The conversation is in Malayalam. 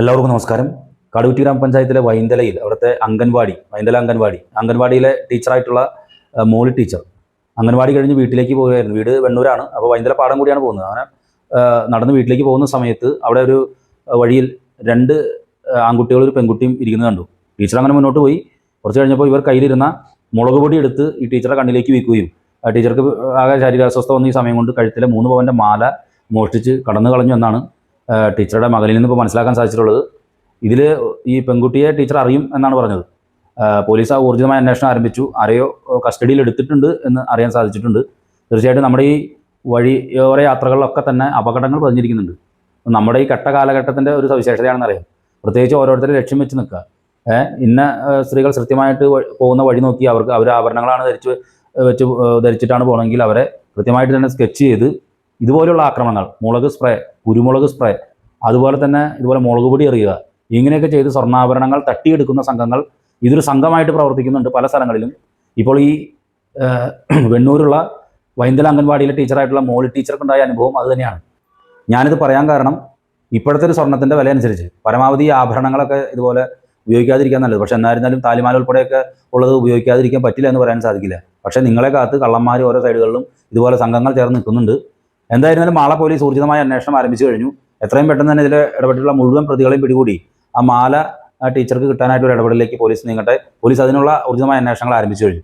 എല്ലാവർക്കും നമസ്കാരം. കടുകുറ്റി ഗ്രാമപഞ്ചായത്തിലെ വൈന്തലയിൽ അവിടുത്തെ അംഗൻവാടി വൈന്തല അംഗൻവാടി അംഗൻവാടിയിലെ ടീച്ചറായിട്ടുള്ള മോളി ടീച്ചർ അംഗൻവാടി കഴിഞ്ഞ് വീട്ടിലേക്ക് പോവുകയായിരുന്നു. വീട് വെണ്ണൂരാണ്. അപ്പോൾ വൈന്തല പാടം കൂടിയാണ് പോകുന്നത്. അങ്ങനെ നടന്ന് വീട്ടിലേക്ക് പോകുന്ന സമയത്ത് അവിടെ ഒരു വഴിയിൽ രണ്ട് ആൺകുട്ടികളും ഒരു പെൺകുട്ടിയും ഇരിക്കുന്നത് കണ്ടു. ടീച്ചർ അങ്ങനെ മുന്നോട്ട് പോയി. കുറച്ച് കഴിഞ്ഞപ്പോൾ ഇവർ കയ്യിലിരുന്ന മുളക് പൊടി എടുത്ത് ഈ ടീച്ചറുടെ കണ്ണിലേക്ക് വീക്കുകയും ടീച്ചർക്ക് ആകെ ശരീരാസ്വസ്ഥ വന്ന ഈ സമയം കൊണ്ട് കഴുത്തിലെ മൂന്ന് പവന്റെ മാല മോഷ്ടിച്ച് കടന്നു കളഞ്ഞു എന്നാണ് ടീച്ചറുടെ മകളിൽ നിന്ന് ഇപ്പോൾ മനസ്സിലാക്കാൻ സാധിച്ചിട്ടുള്ളത് ഇതിൽ ഈ പെൺകുട്ടിയെ ടീച്ചർ അറിയും എന്നാണ് പറഞ്ഞത്. പോലീസ് ആ ഊർജിതമായ അന്വേഷണം ആരംഭിച്ചു. ആരെയോ കസ്റ്റഡിയിൽ എടുത്തിട്ടുണ്ട് എന്ന് അറിയാൻ സാധിച്ചിട്ടുണ്ട്. തീർച്ചയായിട്ടും നമ്മുടെ ഈ വഴിയോര യാത്രകളിലൊക്കെ തന്നെ അപകടങ്ങൾ പതിഞ്ഞിരിക്കുന്നുണ്ട്. നമ്മുടെ ഈ കെട്ട കാലഘട്ടത്തിന്റെ ഒരു സവിശേഷതയാണെന്ന് അറിയാം പ്രത്യേകിച്ച് ഓരോരുത്തരെ ലക്ഷ്യം വെച്ച് നിൽക്കുക. ഇന്ന സ്ത്രീകൾ കൃത്യമായിട്ട് പോകുന്ന വഴി നോക്കി അവർക്ക് അവർ ആഭരണങ്ങളാണ് ധരിച്ച് വെച്ച് ധരിച്ചിട്ടാണ് പോകണമെങ്കിൽ അവരെ കൃത്യമായിട്ട് തന്നെ സ്കെച്ച് ചെയ്ത് ഇതുപോലുള്ള ആക്രമണങ്ങൾ മുളക് സ്പ്രേ കുരുമുളക് സ്പ്രേ അതുപോലെ തന്നെ ഇതുപോലെ മുളക് പൊടി എറിയുക ഇങ്ങനെയൊക്കെ ചെയ്ത് സ്വർണാഭരണങ്ങൾ തട്ടിയെടുക്കുന്ന സംഘങ്ങൾ ഇതൊരു സംഘമായിട്ട് പ്രവർത്തിക്കുന്നുണ്ട് പല സ്ഥലങ്ങളിലും. ഇപ്പോൾ ഈ വെണ്ണൂരുള്ള വൈന്തല അംഗൻവാടിയിലെ ടീച്ചറായിട്ടുള്ള മോളി ടീച്ചർക്കുണ്ടായ അനുഭവം അത് തന്നെയാണ്. ഞാനിത് പറയാൻ കാരണം ഇപ്പോഴത്തെ ഒരു സ്വർണത്തിന്റെ വില അനുസരിച്ച് പരമാവധി ആഭരണങ്ങളൊക്കെ ഇതുപോലെ ഉപയോഗിക്കാതിരിക്കാൻ നല്ലത്. പക്ഷേ എന്നായിരുന്നാലും താലിമാല ഉൾപ്പെടെയൊക്കെ ഉള്ളത് ഉപയോഗിക്കാതിരിക്കാൻ പറ്റില്ല എന്ന് പറയാൻ സാധിക്കില്ല. പക്ഷേ നിങ്ങളെ കാത്ത് കള്ളന്മാർ ഓരോ സൈഡുകളിലും ഇതുപോലെ സംഘങ്ങൾ ചേർന്ന് നിൽക്കുന്നുണ്ട്. എന്തായിരുന്നാലും മാള പോലീസ് ഊർജിതമായ അന്വേഷണം ആരംഭിച്ചു കഴിഞ്ഞു. എത്രയും പെട്ടെന്ന് തന്നെ ഇതിൽ ഇടപെട്ടുള്ള മുഴുവൻ പ്രതികളെയും പിടികൂടി. ആ മാല ടീച്ചർക്ക് കിട്ടാനായിട്ട് ഒരു ഇടപെടലിലേക്ക് പോലീസ് നീങ്ങട്ടെ. പോലീസ് അതിനുള്ള ഊർജിതമായ അന്വേഷണങ്ങൾ ആരംഭിച്ചു കഴിഞ്ഞു.